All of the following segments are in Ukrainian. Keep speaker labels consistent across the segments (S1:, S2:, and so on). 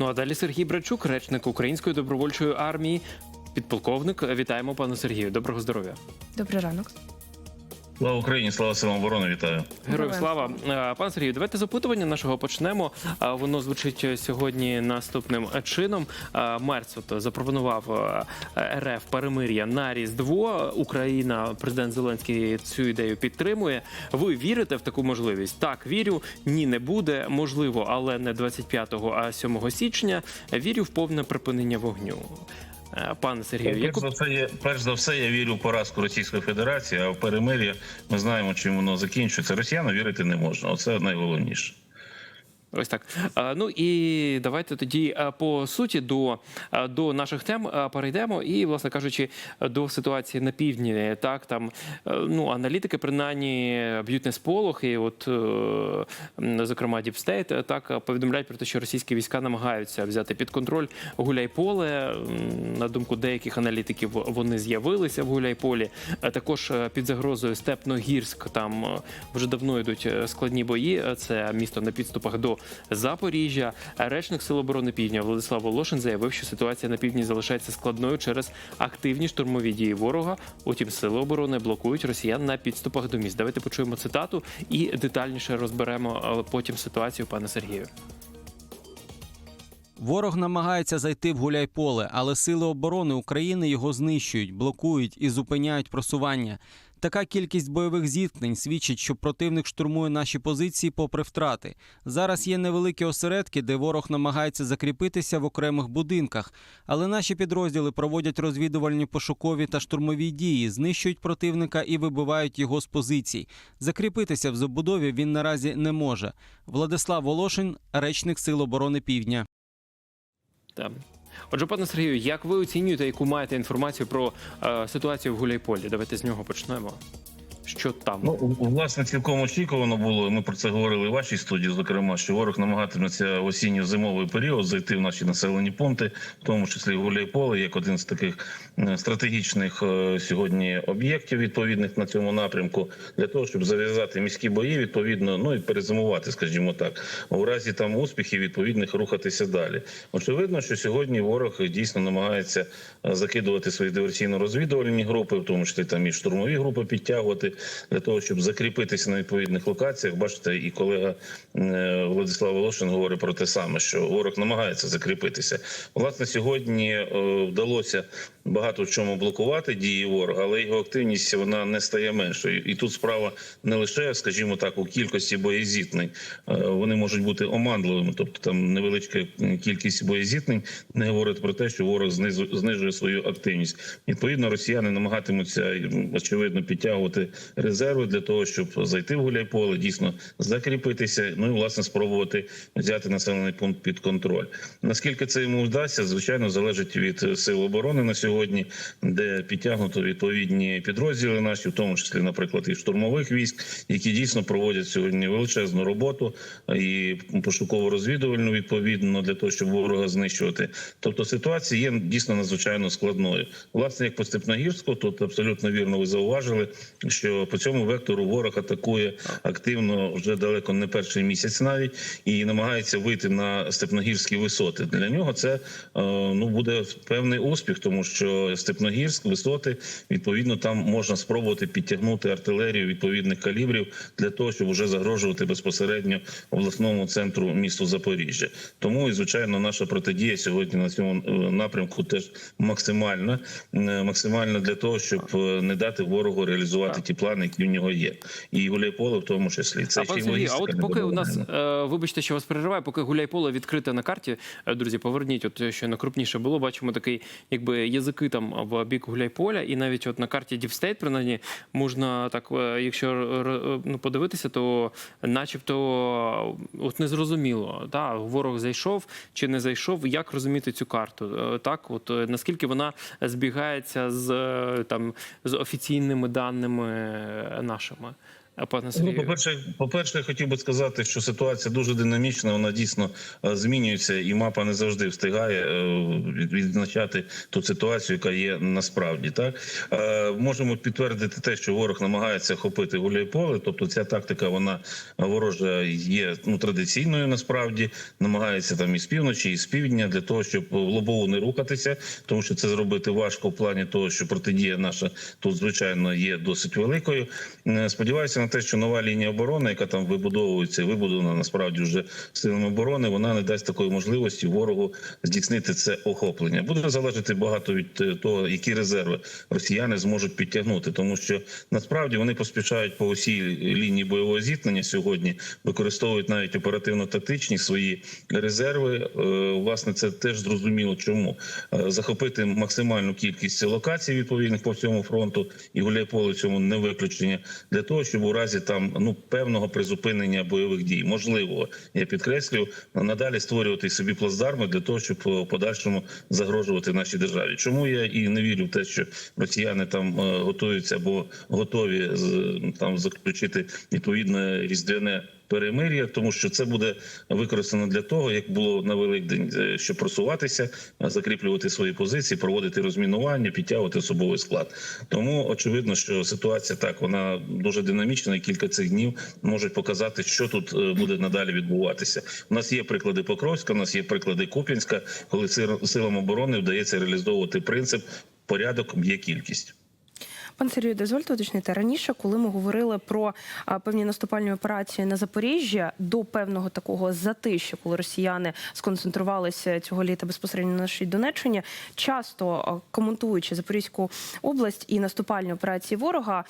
S1: Ну а далі Сергій Брачук, речник Української добровольчої армії, підполковник. Вітаємо пане Сергію. Доброго здоров'я.
S2: Добрий ранок.
S3: Слава Україні, слава силам оборони, вітаю.
S1: Героям слава. Е, Пане Сергію, давайте з опитування нашого почнемо. Воно звучить сьогодні наступним чином. Е, Мерц от запропонував е, РФ перемир'я на Різдво. Україна, президент Зеленський цю ідею підтримує. Ви вірите в таку можливість? Так, вірю. Ні, не буде. Можливо, але не 25-го, а 7 січня. Вірю в повне припинення вогню. Е, Пане Сергію,
S3: Перш
S1: як
S3: за, все, я, перш за все, я вірю в поразку Російської Федерації, а в перемир'я ми знаємо, чим воно закінчується. Росіянам вірити не можна. Оце найголовніше.
S1: Ось так. Ну і давайте тоді по суті до, до наших тем перейдемо. І, власне кажучи, до ситуації на півдні. Так там е, ну аналітики принаймні б'ють не сполох, і от е, зокрема State, так повідомляють про те, що російські війська намагаються взяти під контроль Гуляйполе. На думку деяких аналітиків, вони з'явилися в Гуляйполі. Також е, під загрозою Степногірськ. Там вже давно йдуть складні бої. Це місто на підступах до Запоріжжя. Речник Сил оборони Півдня Владислав Волошин заявив, що ситуація на півдні залишається складною через активні штурмові дії ворога. Утім, сили оборони блокують росіян на підступах до міст. Давайте почуємо цитату і детальніше розберемо е, потім ситуацію, пане Сергію.
S4: Ворог намагається зайти в Гуляйполе, але сили оборони України його знищують, блокують і зупиняють просування. Така кількість бойових зіткнень свідчить, що противник штурмує наші позиції попри втрати. Зараз є невеликі осередки, де ворог намагається закріпитися в окремих будинках, але наші підрозділи проводять розвідувальні пошукові та штурмові дії, знищують противника і вибивають його з позицій. Закріпитися в забудові він наразі не може. Владислав Волошин, речник Сил оборони Півдня.
S1: Там. Отже, пане Сергію, як ви оцінюєте, яку маєте інформацію про е, ситуацію в Гуляйполі? Давайте з нього почнемо. Що там?
S3: Ну, власне, цілком очікувано було. Ми про це говорили в вашій студії, зокрема, що ворог намагатиметься осінньо-зимовий період зайти в наші населені пункти, в тому числі Гуляйполе, як один з таких стратегічних е, сьогодні об'єктів відповідних на цьому напрямку, для того, щоб зав'язати міські бої, відповідно, ну і перезимувати, скажімо так, у разі там успіхів відповідних рухатися далі. Очевидно, що сьогодні ворог дійсно намагається е, закидувати свої диверсійно-розвідувальні групи, в тому числі там і штурмові групи підтягувати для того, щоб закріпитися на відповідних локаціях. Бачите, і колега е, Владислав Волошин говорить про те саме, що ворог намагається закріпитися. Власне, сьогодні е, вдалося багато в чому блокувати дії ворога, але його активність вона не стає меншою. І тут справа не лише, скажімо так, у кількості боєзіткнень. Е, Вони можуть бути оманливими, тобто там невеличка кількість боєзіткнень не говорить про те, що ворог знижує свою активність. Відповідно, росіяни намагатимуться очевидно підтягувати резерви для того, щоб зайти в гуляйполе, дійсно закріпитися. Ну і власне спробувати взяти населений пункт під контроль. Наскільки це йому вдасться, звичайно, залежить від е, сил оборони на сьогодні, де підтягнуто відповідні підрозділи наші, в тому числі, наприклад, і штурмових військ, які дійсно проводять сьогодні величезну роботу і пошуково-розвідувальну відповідно для того, щоб ворога знищувати. Тобто ситуація є дійсно надзвичайно складною. Власне, як по Степногірську, тут абсолютно вірно ви зауважили, що по цьому вектору ворог атакує активно вже далеко не перший місяць, навіть і намагається вийти на степногірські висоти. Для нього це е, ну буде певний успіх, тому що Степногірськ, висоти відповідно там можна спробувати підтягнути артилерію відповідних калібрів для того, щоб вже загрожувати безпосередньо обласному центру місту Запоріжжя. Тому і звичайно наша протидія сьогодні на цьому е, напрямку теж максимальна, е, максимальна для того, щоб е, не дати ворогу реалізувати ті плани, які в нього є, і Гуляйполе в тому числі. Це
S1: а
S3: ще
S1: Сергій, а от поки у нас вибачте, що вас перериваю, поки Гуляйполе відкрите на карті, друзі, поверніть, от що на крупніше було. Бачимо такий, якби язики там в бік Гуляйполя, і навіть от на карті State, принаймні, можна так, е, якщо р- ну, подивитися, то начебто от незрозуміло, та ворог зайшов чи не зайшов. Як розуміти цю карту? Е, Так, от е, наскільки вона збігається з е, там з офіційними даними е, нашими? Пане
S3: Ну, по-перше, по-перше, я хотів би сказати, що ситуація дуже динамічна, вона дійсно е, змінюється, і мапа не завжди встигає е, відзначати ту ситуацію, яка є насправді. Так Е, можемо підтвердити те, що ворог намагається охопити Гуляйполе. Тобто, ця тактика вона ворожа є ну традиційною. Насправді намагається там і з півночі, і з півдня для того, щоб в лобову не рухатися, тому що це зробити важко в плані того, що протидія наша тут звичайно є досить великою. Сподіваюся на те, що нова лінія оборони, яка там вибудовується, вибудована насправді вже силами оборони, вона не дасть такої можливості ворогу здійснити це охоплення. Буде залежати багато від е, того, які резерви росіяни зможуть підтягнути, тому що насправді вони поспішають по усій лінії бойового зіткнення сьогодні, використовують навіть оперативно-тактичні свої резерви. Е, Власне, це теж зрозуміло, чому Е, захопити максимальну кількість локацій відповідних по всьому фронту, і Гуляйполе цьому не виключення для того, щоб у разі там ну певного призупинення бойових дій, можливо, я підкреслю, надалі створювати собі плацдарми для того, щоб в подальшому загрожувати нашій державі. Чому я і не вірю в те, що росіяни там е, готуються або готові там заключити відповідне різдвяне. Перемир'я, тому що це буде використано для того, як було на Великдень, е, щоб просуватися, е, закріплювати свої позиції, проводити розмінування, підтягувати особовий склад. Тому очевидно, що ситуація так вона дуже динамічна, і кілька цих днів можуть показати, що тут е, буде надалі відбуватися. У нас є приклади Покровська, у нас є приклади Куп'янська, коли сил- силам оборони вдається реалізовувати принцип порядок є кількість.
S2: Пан Сергію, дозвольте уточнити раніше, коли ми говорили про певні наступальні операції на Запоріжжя до певного такого затища, коли росіяни сконцентрувалися цього літа безпосередньо на нашій Донеччині, часто коментуючи Запорізьку область і наступальні операції ворога,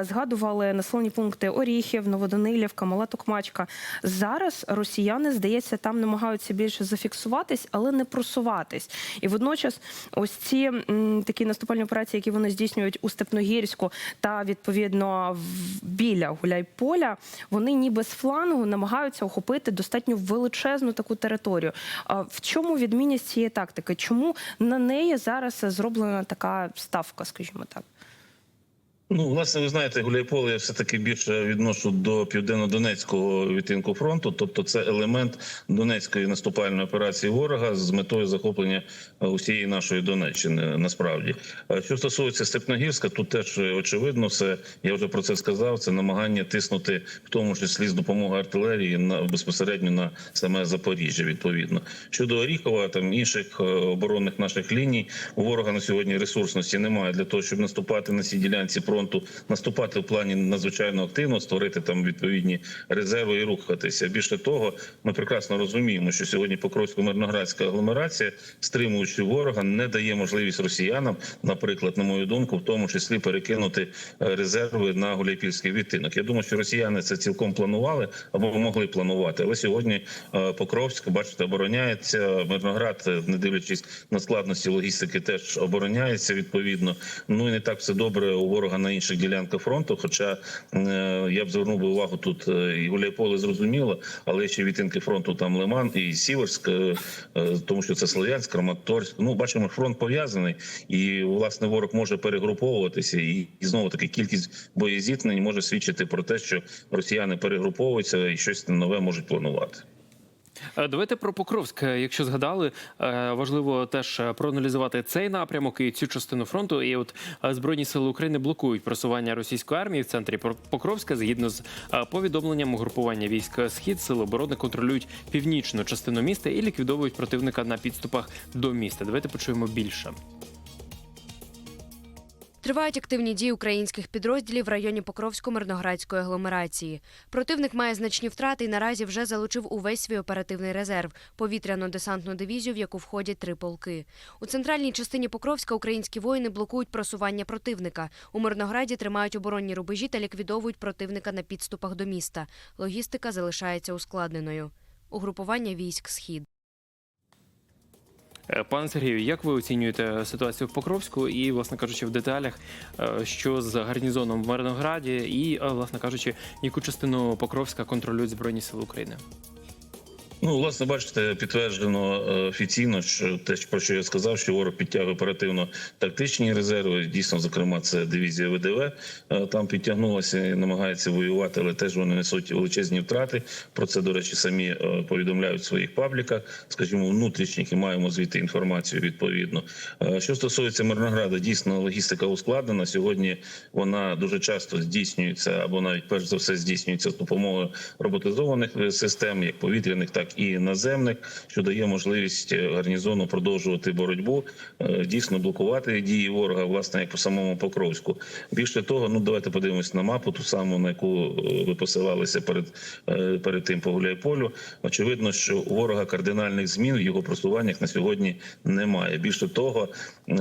S2: згадували населені пункти Оріхів, Новоданилівка, Мала Токмачка. Зараз росіяни, здається, там намагаються більше зафіксуватись, але не просуватись. І водночас, ось ці такі наступальні операції, які вони здійснюють у Степногірську та відповідно біля Гуляйполя, вони ніби з флангу намагаються охопити достатньо величезну таку територію. В чому відмінність цієї тактики? Чому на неї зараз зроблена така ставка, скажімо так?
S3: Ну, власне, ви знаєте, Гуляйполе я все таки більше відношу до південно-донецького відтинку фронту, тобто це елемент донецької наступальної операції ворога з метою захоплення е, усієї нашої Донеччини. Насправді, Е, що стосується Степногірська, тут теж е, очевидно, все я вже про це сказав. Це намагання тиснути, в тому числі з допомогою артилерії, на безпосередньо на саме Запоріжжя. Відповідно щодо Оріхова, там інших оборонних наших ліній у ворога на сьогодні ресурсності немає для того, щоб наступати на цій ділянці фронту, наступати в плані надзвичайно активно, створити там відповідні резерви і рухатися. Більше того, ми прекрасно розуміємо, що сьогодні Покровсько-Мирноградська агломерація, стримуючи ворога, не дає можливість росіянам, наприклад, на мою думку, в тому числі перекинути е, резерви на Гуляйпільський відтинок. Я думаю, що росіяни це цілком планували або могли планувати. Але сьогодні е, Покровськ, бачите, обороняється. Мирноград, е, не дивлячись на складності логістики, теж обороняється відповідно. Ну і не так все добре у ворога на інших ділянках фронту. Хоча е, я б звернув би увагу тут е, і Гуляйполе зрозуміло, але ще відтинки фронту там Лиман і Сіверськ, е, тому що це Слов'янськ, Краматорськ. Ну бачимо, фронт пов'язаний, і власне ворог може перегруповуватися, і, і знову таки кількість боєзіткнень може свідчити про те, що росіяни перегруповуються і щось нове можуть планувати.
S1: Е, Давайте про Покровськ. Якщо згадали, е, важливо теж проаналізувати цей напрямок і цю частину фронту. І от е, збройні сили України блокують просування російської армії в центрі Покровська. Згідно з повідомленням угрупування військ Схід, сили оборони контролюють північну частину міста і ліквідовують противника на підступах до міста. Давайте почуємо більше.
S5: Тривають активні дії українських підрозділів в районі Покровсько-Мирноградської агломерації. Противник має значні втрати і наразі вже залучив увесь свій оперативний резерв повітряно-десантну дивізію, в яку входять три полки. У центральній частині Покровська українські воїни блокують просування противника. У Мирнограді тримають оборонні рубежі та ліквідовують противника на підступах до міста. Логістика залишається ускладненою. Угрупування військ Схід.
S1: Е, Пане Сергію, як ви оцінюєте ситуацію в Покровську і, власне кажучи, в деталях, е, що з гарнізоном в Мирнограді, і, е, власне кажучи, яку частину Покровська контролюють Збройні Сили України?
S3: Ну, власне, бачите, підтверджено е, офіційно, що те, про що я сказав, що ворог підтягує оперативно тактичні резерви. Дійсно, зокрема, це дивізія ВДВ. е, Там підтягнулася і намагається воювати, але теж вони несуть величезні втрати. Про це, до речі, самі е, повідомляють в своїх пабліках. Скажімо, внутрішніх і маємо звідти інформацію відповідно. Що стосується Мирнограда, дійсно логістика ускладнена. Сьогодні вона дуже часто здійснюється або навіть перш за все здійснюється з допомогою роботизованих систем, як повітряних, так і наземних, що дає можливість е, гарнізону продовжувати боротьбу, е, дійсно блокувати дії ворога, власне, як по самому Покровську. Більше того, ну давайте подивимось на мапу, ту саму на яку е, ви посилалися перед перед тим по Гуляйполю. Очевидно, що у ворога кардинальних змін в його просуваннях на сьогодні немає. Більше того,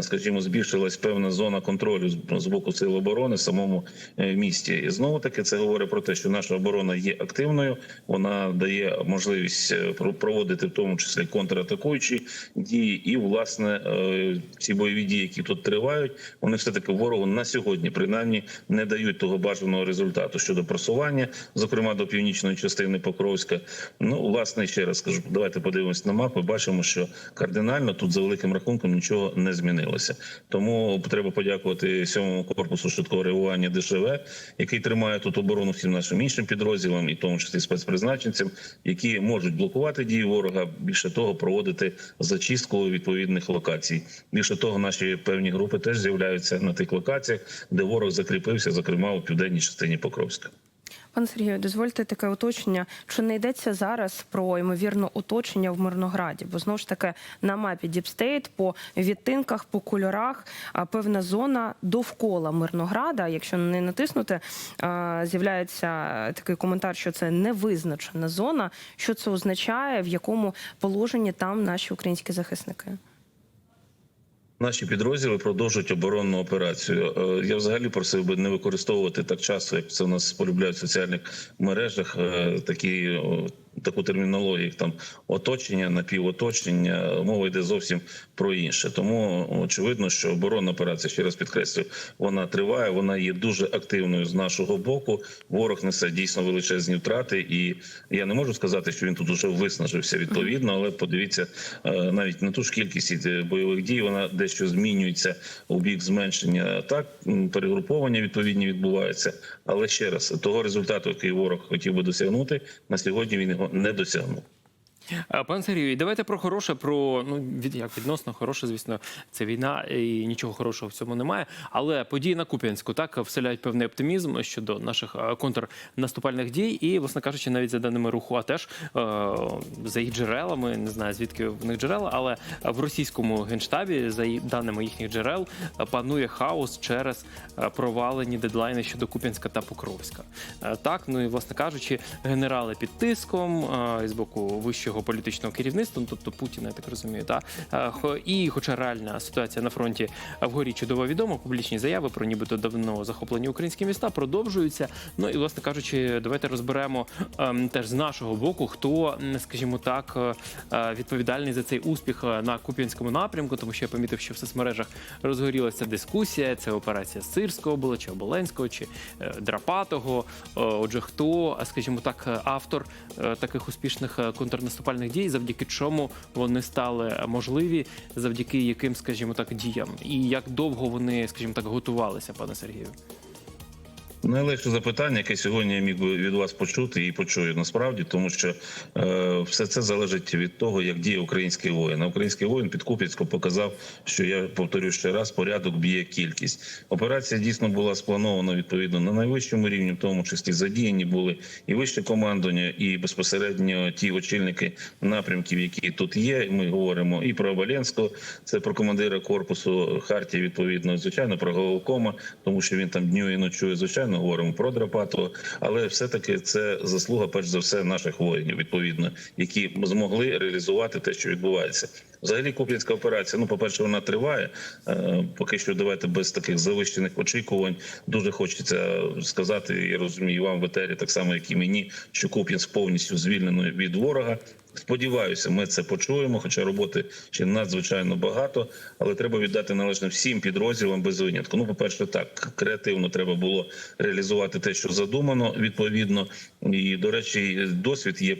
S3: скажімо, збільшилась певна зона контролю з- боку сил оборони в самому місті. І знову таки це говорить про те, що наша оборона є активною. Вона дає можливість проводити в тому числі контратакуючі дії, і власне е, ці бойові дії, які тут тривають, вони все таки ворогу на сьогодні принаймні не дають того бажаного результату щодо просування, зокрема до північної частини Покровська. Ну власне ще раз скажу, давайте подивимось на мапу. Бачимо, що кардинально тут за великим рахунком нічого не змінилося. Тому треба подякувати сьомому корпусу швидкого реагування ДШВ, який тримає тут оборону всім нашим іншим підрозділам, і тому числі спецпризначенцям, які можуть блокувати дії ворога. Більше того, проводити зачистку відповідних локацій. Більше того, наші певні групи теж з'являються на тих локаціях, де ворог закріпився, зокрема у південній частині Покровська.
S2: Пане Сергію, дозвольте таке уточнення. Чи не йдеться зараз про ймовірне оточення в Мирнограді? Бо знову ж таки на мапі Діпстейт по відтинках, по кольорах певна зона довкола Мирнограда. Якщо не натиснути, з'являється такий коментар, що це невизначена зона. Що це означає, в якому положенні там наші українські захисники?
S3: Наші підрозділи продовжують оборонну операцію. Е, Я взагалі просив би не використовувати так часто, як це у нас полюбляють в соціальних мережах. е, Такі таку термінологію, як там оточення, напівоточення. Мова йде зовсім про інше. Тому очевидно, що оборонна операція, ще раз підкреслюю, вона триває. Вона є дуже активною з нашого боку. Ворог несе дійсно величезні втрати, і я не можу сказати, що він тут уже виснажився відповідно, але подивіться е, навіть на ту ж кількість е, бойових дій. Вона дещо змінюється у бік зменшення. Так перегруповання відповідні відбуваються. Але ще раз того результату, який ворог хотів би досягнути, на сьогодні він не досягнув.
S1: А, Пане Сергію, давайте про хороше, про ну від як відносно хороше, звісно, це війна, і нічого хорошого в цьому немає. Але події на Куп'янську так вселяють певний оптимізм щодо наших контрнаступальних дій. І, власне кажучи, навіть за даними руху, а теж за їх джерелами, не знаю звідки в них джерела, але в російському генштабі, за даними їхніх джерел, панує хаос через провалені дедлайни щодо Куп'янська та Покровська. Так, ну і власне кажучи, генерали під тиском з боку вищого політичного керівництва, ну, тобто Путіна, я так розумію, та і, хоча реальна ситуація на фронті вгорі чудово відома, публічні заяви про нібито давно захоплені українські міста продовжуються. Ну і власне кажучи, давайте розберемо ем, теж з нашого боку, хто, скажімо так, е, е, відповідальний за цей успіх е, на Куп'янському напрямку, тому що я помітив, що в соцмережах розгорілася дискусія. Це операція Сирського була, чи Оболенського, чи Драпатого. Отже, хто, скажімо так, автор таких успішних е, контрнаступальних дій, завдяки чому вони стали можливі, завдяки яким, скажімо так, діям, і як довго вони, скажімо так, готувалися, пане Сергію?
S3: Найлегше запитання, яке сьогодні я міг би від вас почути і почую насправді, тому що е, все це залежить від того, як діє український воїн. Український воїн під Куп'янськом показав, що я повторю ще раз: порядок б'є кількість. Операція дійсно була спланована відповідно на найвищому рівні, в тому числі задіяні були і вище командування, і безпосередньо ті очільники напрямків, які тут є. Ми говоримо і про Оболенського, це про командира корпусу Хартії, відповідно, звичайно, про головкома, тому що він там днює і ночує. Звичайно, говоримо про Драпатова, але все-таки це заслуга, перш за все, наших воїнів, відповідно, які змогли реалізувати те, що відбувається. Взагалі, Куп'янська операція. Ну, по перше, вона триває. Е, Поки що давайте без таких завищених очікувань. Дуже хочеться сказати. Я розумію вам в етері, так само як і мені, що Куп'янськ повністю звільнено від ворога. Сподіваюся, ми це почуємо. Хоча роботи ще надзвичайно багато, але треба віддати належне всім підрозділам без винятку. Ну, по перше, так креативно треба було реалізувати те, що задумано відповідно. І до речі, досвід є,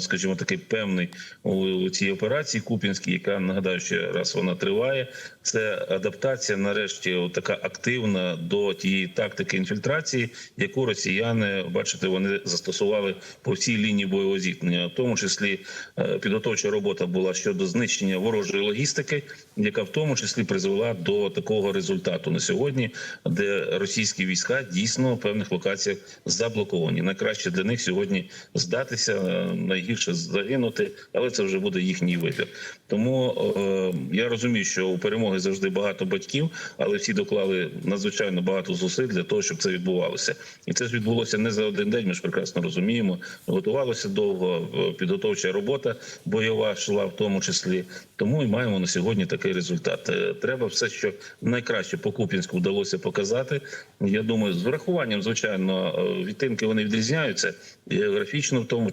S3: скажімо, такий певний у цій операції Купінській, яка нагадаю, ще раз вона триває. Це адаптація, нарешті, така активна до тієї тактики інфільтрації, яку росіяни бачите, вони застосували по всій лінії бойового зіткнення, в тому числі е, підготовча робота була щодо знищення ворожої логістики, яка в тому числі призвела до такого результату на сьогодні, де російські війська дійсно в певних локаціях заблоковані. Найкраще для них сьогодні здатися, е, найгірше загинути, але це вже буде їхній вибір. Тому е, я розумію, що у перемоги завжди багато батьків, але всі доклали надзвичайно багато зусиль для того, щоб це відбувалося. І це ж відбулося не за один день. Ми ж прекрасно розуміємо. Готувалося довго е, підготовча робота бойова йшла в тому числі. Тому і маємо на сьогодні такий результат. Е, Треба все, що найкраще по Куп'янську вдалося показати. Я думаю, з врахуванням, звичайно, відтинки вони відрізняються і географічно в тому.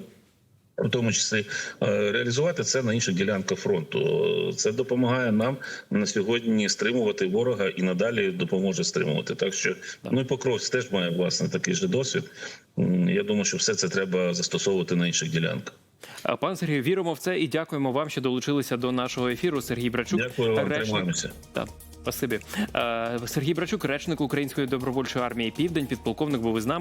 S3: В тому числі е, реалізувати це на інших ділянках фронту. Це допомагає нам на сьогодні стримувати ворога і надалі допоможе стримувати. Так що ну і Покровськ теж має власне такий же досвід. Я думаю, що все це треба застосовувати на інших ділянках.
S1: Пан Сергію, віримо в це і дякуємо вам, що долучилися до нашого ефіру. Сергій Брачук,
S3: Дякую вам,
S1: речник-
S3: тримаємося.
S1: Так, спасибі. Сергій Брачук, речник Української добровольчої армії Південь, підполковник був із нами.